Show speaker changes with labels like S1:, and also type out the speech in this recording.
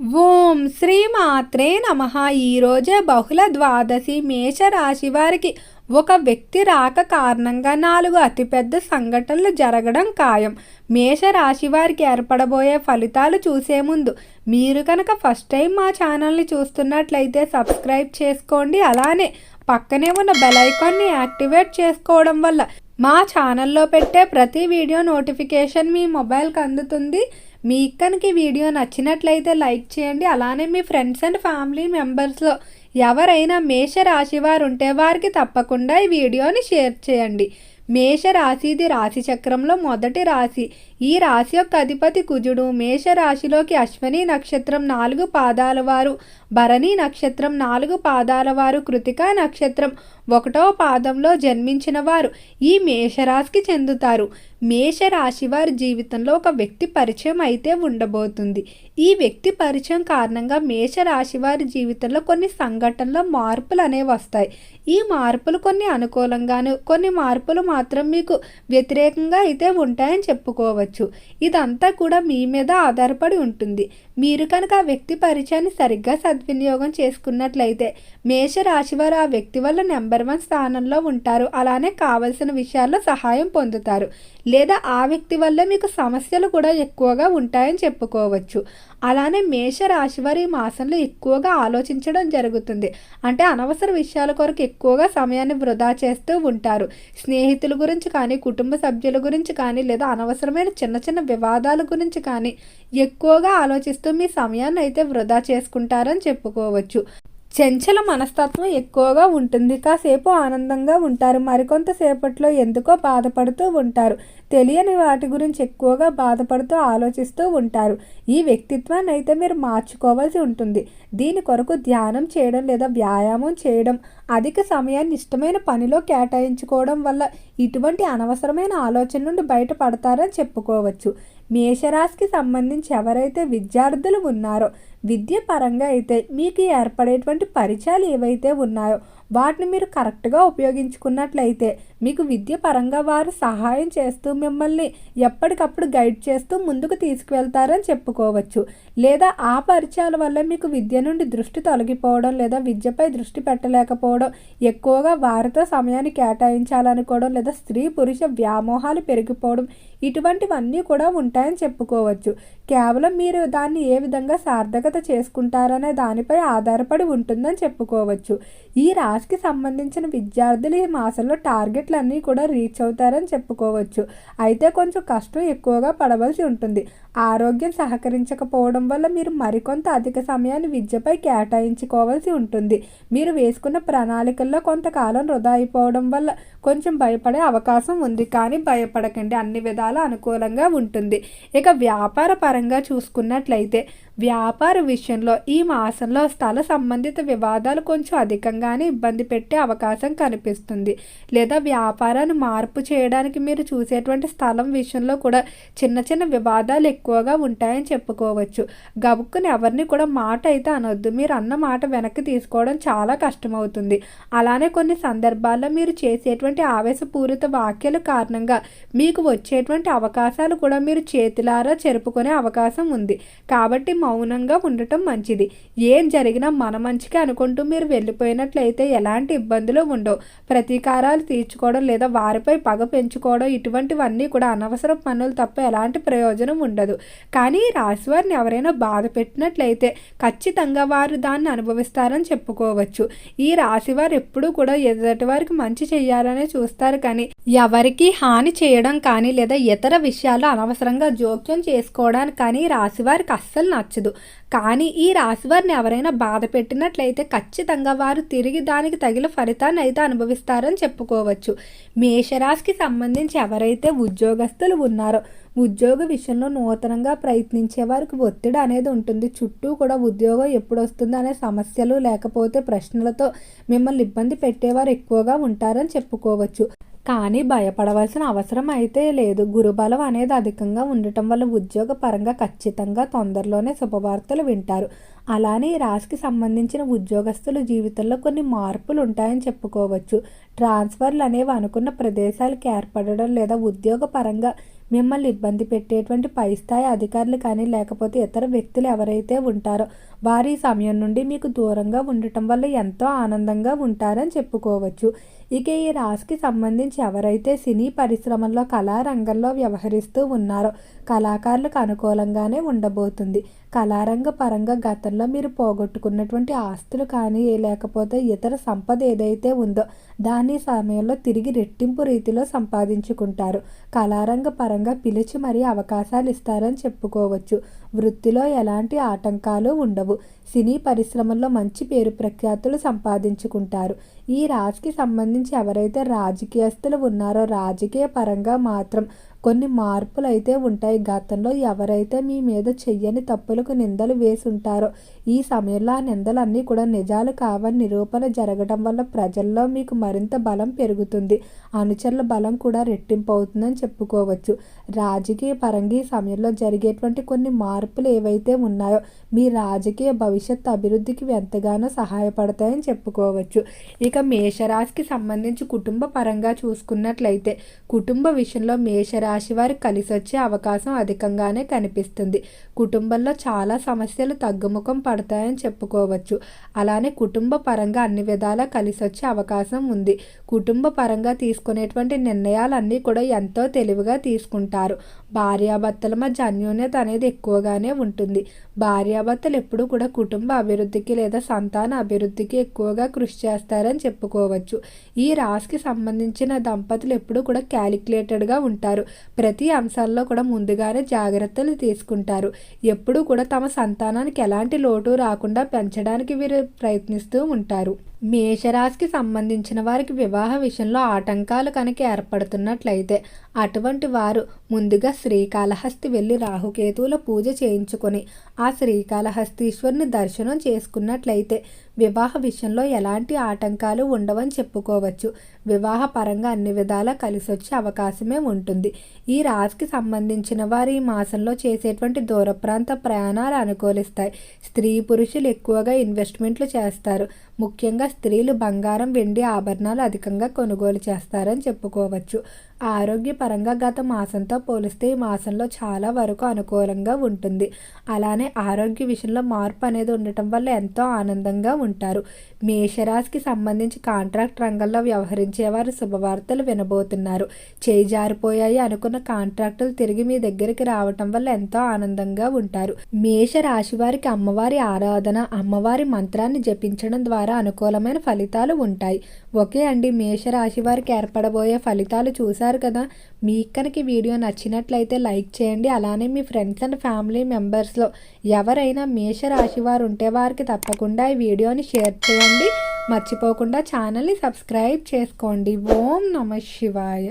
S1: ఓం శ్రీ మాత్రే నమ ఈరోజే బహుళ ద్వాదశి మేషరాశి వారికి ఒక వ్యక్తి రాక కారణంగా నాలుగు అతిపెద్ద సంఘటనలు జరగడం ఖాయం. మేషరాశి వారికి ఏర్పడబోయే ఫలితాలు చూసే ముందు మీరు కనుక ఫస్ట్ టైం మా ఛానల్ని చూస్తున్నట్లయితే సబ్స్క్రైబ్ చేసుకోండి. అలానే పక్కనే ఉన్న బెల్ ఐకాన్ని యాక్టివేట్ చేసుకోవడం వల్ల మా ఛానల్లో పెట్టే ప్రతి వీడియో నోటిఫికేషన్ మీ మొబైల్కి అందుతుంది. మీ కనుక వీడియో నచ్చినట్లయితే లైక్ చేయండి. అలానే మీ ఫ్రెండ్స్ అండ్ ఫ్యామిలీ మెంబర్స్లో ఎవరైనా మేష రాశి వారు ఉంటే వారికి తప్పకుండా ఈ వీడియోని షేర్ చేయండి. మేష రాశిది రాశి చక్రంలో మొదటి రాశి. ఈ రాశి యొక్క అధిపతి కుజుడు మేష రాశిలోకి అశ్వని నక్షత్రం నాలుగు పాదాల వారు భరణి నక్షత్రం నాలుగు పాదాల వారు కృతికా నక్షత్రం ఒకటో పాదంలో జన్మించిన వారు ఈ మేషరాశికి చెందుతారు. మేషరాశి వారి జీవితంలో ఒక వ్యక్తి పరిచయం అయితే ఉండబోతుంది. ఈ వ్యక్తి పరిచయం కారణంగా మేషరాశి వారి జీవితంలో కొన్ని సంఘటనలో మార్పులు అనేవి వస్తాయి. ఈ మార్పులు కొన్ని అనుకూలంగాను కొన్ని మార్పులు మాత్రం మీకు వ్యతిరేకంగా అయితే ఉంటాయని చెప్పుకోవచ్చు. ఇదంతా కూడా మీ మీద ఆధారపడి ఉంటుంది. మీరు కనుక ఆ వ్యక్తి పరిచయాన్ని సరిగ్గా సద్వినియోగం చేసుకున్నట్లయితే మేషరాశి వారు ఆ వ్యక్తి వల్ల నెంబర్ వన్ స్థానంలో ఉంటారు. అలానే కావలసిన విషయాల్లో సహాయం పొందుతారు. లేదా ఆ వ్యక్తి వల్ల మీకు సమస్యలు కూడా ఎక్కువగా ఉంటాయని చెప్పుకోవచ్చు. అలానే మేషరాశి వారి ఈ మాసంలో ఎక్కువగా ఆలోచించడం జరుగుతుంది. అంటే అనవసర విషయాల కొరకు ఎక్కువగా సమయాన్ని వృధా చేస్తూ ఉంటారు. స్నేహితుల గురించి కానీ కుటుంబ సభ్యుల గురించి కానీ లేదా అనవసరమైన చిన్న చిన్న వివాదాల గురించి కానీ ఎక్కువగా ఆలోచిస్తూ మీ సమయాన్ని అయితే వృధా చేసుకుంటారని చెప్పుకోవచ్చు. చెంచల మనస్తత్వం ఎక్కువగా ఉంటుంది. కాసేపు ఆనందంగా ఉంటారు. మరికొంతసేపట్లో ఎందుకో బాధపడుతూ ఉంటారు. తెలియని వాటి గురించి ఎక్కువగా బాధపడుతూ ఆలోచిస్తూ ఉంటారు. ఈ వ్యక్తిత్వాన్ని అయితే మీరు మార్చుకోవాల్సి ఉంటుంది. దీని కొరకు ధ్యానం చేయడం లేదా వ్యాయామం చేయడం అధిక సమయాన్ని ఇష్టమైన పనిలో కేటాయించుకోవడం వల్ల ఇటువంటి అనవసరమైన ఆలోచన నుండి బయటపడతారని చెప్పుకోవచ్చు. మేషరాశికి సంబంధించి ఎవరైతే విద్యార్థులు ఉన్నారో విద్య పరంగా అయితే మీకు ఏర్పడేటువంటి పరిచయాలు ఏవైతే ఉన్నాయో వాటిని మీరు కరెక్ట్గా ఉపయోగించుకున్నట్లయితే మీకు విద్య పరంగా వారు సహాయం చేస్తూ మిమ్మల్ని ఎప్పటికప్పుడు గైడ్ చేస్తూ ముందుకు తీసుకువెళ్తారని చెప్పుకోవచ్చు. లేదా ఆ పరిచయాల వల్ల మీకు విద్య నుండి దృష్టి తొలగిపోవడం లేదా విద్యపై దృష్టి పెట్టలేకపోవడం ఎక్కువగా వారితో సమయాన్ని కేటాయించాలనుకోవడం లేదా స్త్రీ పురుష వ్యామోహాలు పెరిగిపోవడం ఇటువంటివన్నీ కూడా ఉంటాయని చెప్పుకోవచ్చు. కేవలం మీరు దాన్ని ఏ విధంగా సార్థకత చేసుకుంటారనే దానిపై ఆధారపడి ఉంటుందని చెప్పుకోవచ్చు. ఈ రా రాశికి సంబంధించిన విద్యార్థులు ఈ మాసంలో టార్గెట్లన్నీ కూడా రీచ్ అవుతారని చెప్పుకోవచ్చు. అయితే కొంచెం కష్టం ఎక్కువగా పడవలసి ఉంటుంది. ఆరోగ్యం సహకరించకపోవడం వల్ల మీరు మరికొంత అధిక సమయాన్ని విద్యపై కేటాయించుకోవాల్సి ఉంటుంది. మీరు వేసుకున్న ప్రణాళికల్లో కొంతకాలం వృధా అయిపోవడం వల్ల కొంచెం భయపడే అవకాశం ఉంది. కానీ భయపడకండి. అన్ని విధాల అనుకూలంగా ఉంటుంది. ఇక వ్యాపార పరంగా చూసుకున్నట్లయితే వ్యాపార విషయంలో ఈ మాసంలో స్థల సంబంధిత వివాదాలు కొంచెం అధికంగానే ఇబ్బంది పెట్టే అవకాశం కనిపిస్తుంది. లేదా వ్యాపారాన్ని మార్పు చేయడానికి మీరు చూసేటువంటి స్థలం విషయంలో కూడా చిన్న చిన్న వివాదాలు ఎక్కువగా ఉంటాయని చెప్పుకోవచ్చు. గబుక్కుని ఎవరిని కూడా మాట అయితే అనొద్దు. మీరు అన్న మాట వెనక్కి తీసుకోవడం చాలా కష్టమవుతుంది. అలానే కొన్ని సందర్భాల్లో మీరు చేసేటువంటి ఆవేశపూరిత వాక్యాల కారణంగా మీకు వచ్చేటువంటి అవకాశాలు కూడా మీరు చేతిలారా చెరుపుకునే అవకాశం ఉంది. కాబట్టి మౌనంగా ఉండటం మంచిది. ఏం జరిగినా మన మంచికి అనుకుంటూ మీరు వెళ్ళిపోయినట్లయితే ఎలాంటి ఇబ్బందులు ఉండవు. ప్రతీకారాలు తీర్చుకోవడం లేదా వారిపై పగ పెంచుకోవడం ఇటువంటివన్నీ కూడా అనవసర పనులు తప్ప ఎలాంటి ప్రయోజనం ఉండదు. కానీ ఈ రాశి వారిని ఎవరైనా బాధ పెట్టినట్లయితే ఖచ్చితంగా వారు దాన్ని అనుభవిస్తారని చెప్పుకోవచ్చు. ఈ రాశి వారు ఎప్పుడూ కూడా ఎదుటి వారికి మంచి చేయాలనే చూస్తారు కానీ ఎవరికి హాని చేయడం కానీ లేదా ఇతర విషయాల్లో అనవసరంగా జోక్యం చేసుకోవడానికి కానీ ఈ రాశి వారికి నచ్చదు. కానీ ఈ రాశి వారిని ఎవరైనా బాధ పెట్టినట్లయితే ఖచ్చితంగా వారు తిరిగి దానికి తగిన ఫలితాన్ని అయితే అనుభవిస్తారని చెప్పుకోవచ్చు. మేషరాశికి సంబంధించి ఎవరైతే ఉద్యోగస్తులు ఉన్నారో ఉద్యోగ విషయంలో నూతనంగా ప్రయత్నించే వారికి ఒత్తిడి అనేది ఉంటుంది. చుట్టూ కూడా ఉద్యోగం ఎప్పుడు వస్తుంది అనే సమస్యలు లేకపోతే ప్రశ్నలతో మిమ్మల్ని ఇబ్బంది పెట్టేవారు ఎక్కువగా ఉంటారని చెప్పుకోవచ్చు. కానీ భయపడవలసిన అవసరం అయితే లేదు. గురుబలం అనేది అధికంగా ఉండటం వల్ల ఉద్యోగ పరంగా ఖచ్చితంగా తొందరలోనే శుభవార్తలు వింటారు. అలానే ఈ రాశికి సంబంధించిన ఉద్యోగస్తుల జీవితంలో కొన్ని మార్పులు ఉంటాయని చెప్పుకోవచ్చు. ట్రాన్స్ఫర్లు అనేవి అనుకున్న ప్రదేశాలకు ఏర్పడడం లేదా ఉద్యోగ పరంగా మిమ్మల్ని ఇబ్బంది పెట్టేటువంటి పై స్థాయి అధికారులు కానీ లేకపోతే ఇతర వ్యక్తులు ఎవరైతే ఉంటారో వారి సమయం నుండి మీకు దూరంగా ఉండటం వల్ల ఎంతో ఆనందంగా ఉంటారని చెప్పుకోవచ్చు. ఇక ఈ రాశికి సంబంధించి ఎవరైతే సినీ పరిశ్రమల్లో కళారంగంలో వ్యవహరిస్తూ ఉన్నారో కళాకారులకు అనుకూలంగానే ఉండబోతుంది. కళారంగ పరంగా గతంలో మీరు పోగొట్టుకున్నటువంటి ఆస్తులు కానీ లేకపోతే ఇతర సంపద ఏదైతే ఉందో దాని సమయంలో తిరిగి రెట్టింపు రీతిలో సంపాదించుకుంటారు. కళారంగ పరంగా పిలిచి మరీ అవకాశాలు ఇస్తారని చెప్పుకోవచ్చు. వృత్తిలో ఎలాంటి ఆటంకాలు ఉండవు. సినీ పరిశ్రమల్లో మంచి పేరు ప్రఖ్యాతులు సంపాదించుకుంటారు. ఈ రాజుకి సంబంధించి ఎవరైతే రాజకీయస్తులు ఉన్నారో రాజకీయ పరంగా మాత్రం కొన్ని మార్పులు అయితే ఉంటాయి. గతంలో ఎవరైతే మీ మీద చెయ్యని తప్పులకు నిందలు వేసి ఉంటారో ఈ సమయంలో ఆ నిందలన్నీ కూడా నిజాలు కావని నిరూపణ జరగడం వల్ల ప్రజల్లో మీకు మరింత బలం పెరుగుతుంది. అనుచరుల బలం కూడా రెట్టింపు అవుతుందని చెప్పుకోవచ్చు. రాజకీయ పరంగా ఈ సమయంలో జరిగేటువంటి కొన్ని మార్పులు ఏవైతే ఉన్నాయో మీ రాజకీయ భవిష్యత్ అభివృద్ధికి ఎంతగానో సహాయపడతాయని చెప్పుకోవచ్చు. ఇక మేషరాశికి సంబంధించి కుటుంబ పరంగా చూసుకున్నట్లయితే కుటుంబ విషయంలో మేషరాశి రాశి వారికి కలిసి వచ్చే అవకాశం అధికంగానే కనిపిస్తుంది. కుటుంబంలో చాలా సమస్యలు తగ్గుముఖం పడతాయని చెప్పుకోవచ్చు. అలానే కుటుంబ పరంగా అన్ని విధాలా కలిసి వచ్చే అవకాశం ఉంది. కుటుంబ పరంగా తీసుకునేటువంటి నిర్ణయాలన్నీ కూడా ఎంతో తెలివిగా తీసుకుంటారు. భార్యాభర్తల మధ్య అన్యోన్యత అనేది ఎక్కువగానే ఉంటుంది. భార్యాభర్తలు ఎప్పుడూ కూడా కుటుంబ అభివృద్ధికి లేదా సంతాన అభివృద్ధికి ఎక్కువగా కృషి చేస్తారని చెప్పుకోవచ్చు. ఈ రాశికి సంబంధించిన దంపతులు ఎప్పుడూ కూడా క్యాలిక్యులేటెడ్గా ఉంటారు. ప్రతి అంశాల్లో కూడా ముందుగానే జాగ్రత్తలు తీసుకుంటారు. ఎప్పుడూ కూడా తమ సంతానానికి ఎలాంటి లోటు రాకుండా పెంచడానికి వీరు ప్రయత్నిస్తూ ఉంటారు. మేషరాశికి సంబంధించిన వారికి వివాహ విషయంలో ఆటంకాలు కనుక ఏర్పడుతున్నట్లయితే అటువంటి వారు ముందుగా శ్రీకాళహస్తి వెళ్ళి రాహుకేతువుల పూజ చేయించుకొని ఆ శ్రీకాళహస్తీశ్వరుని దర్శనం చేసుకున్నట్లయితే వివాహ విషయంలో ఎలాంటి ఆటంకాలు ఉండవని చెప్పుకోవచ్చు. వివాహపరంగా అన్ని విధాలా కలిసి వచ్చే అవకాశమే ఉంటుంది. ఈ రాశికి సంబంధించిన వారు ఈ మాసంలో చేసేటువంటి దూర ప్రాంత ప్రయాణాలు అనుకూలిస్తాయి. స్త్రీ పురుషులు ఎక్కువగా ఇన్వెస్ట్మెంట్లు చేస్తారు. ముఖ్యంగా స్త్రీలు బంగారం వెండి ఆభరణాలు అధికంగా కొనుగోలు చేస్తారని చెప్పుకోవచ్చు. ఆరోగ్యపరంగా గత మాసంతో పోలిస్తే ఈ మాసంలో చాలా వరకు అనుకూలంగా ఉంటుంది. అలానే ఆరోగ్య విషయంలో మార్పు అనేది ఉండటం వల్ల ఎంతో ఆనందంగా ఉంటారు. మేషరాశికి సంబంధించి కాంట్రాక్ట్ రంగంలో వ్యవహరించేవారు శుభవార్తలు వినబోతున్నారు. చేయి జారిపోయాయి అనుకున్న కాంట్రాక్టులు తిరిగి మీ దగ్గరికి రావటం వల్ల ఎంతో ఆనందంగా ఉంటారు. మేషరాశి వారికి అమ్మవారి ఆరాధన అమ్మవారి మంత్రాన్ని జపించడం ద్వారా అనుకూలమైన ఫలితాలు ఉంటాయి. ఓకే అండి మేషరాశి వారికి ఏర్పడబోయే ఫలితాలు చూశారు కదా. మీకు కనుక వీడియో నచ్చినట్లయితే లైక్ చేయండి. అలానే మీ ఫ్రెండ్స్ అండ్ ఫ్యామిలీ మెంబర్స్లో ఎవరైనా మేషరాశి వారు ఉంటే వారికి తప్పకుండా ఈ వీడియోని షేర్ చేయండి. మర్చిపోకుండా ఛానల్ని సబ్స్క్రైబ్ చేసుకోండి. ఓం నమ శివాయ.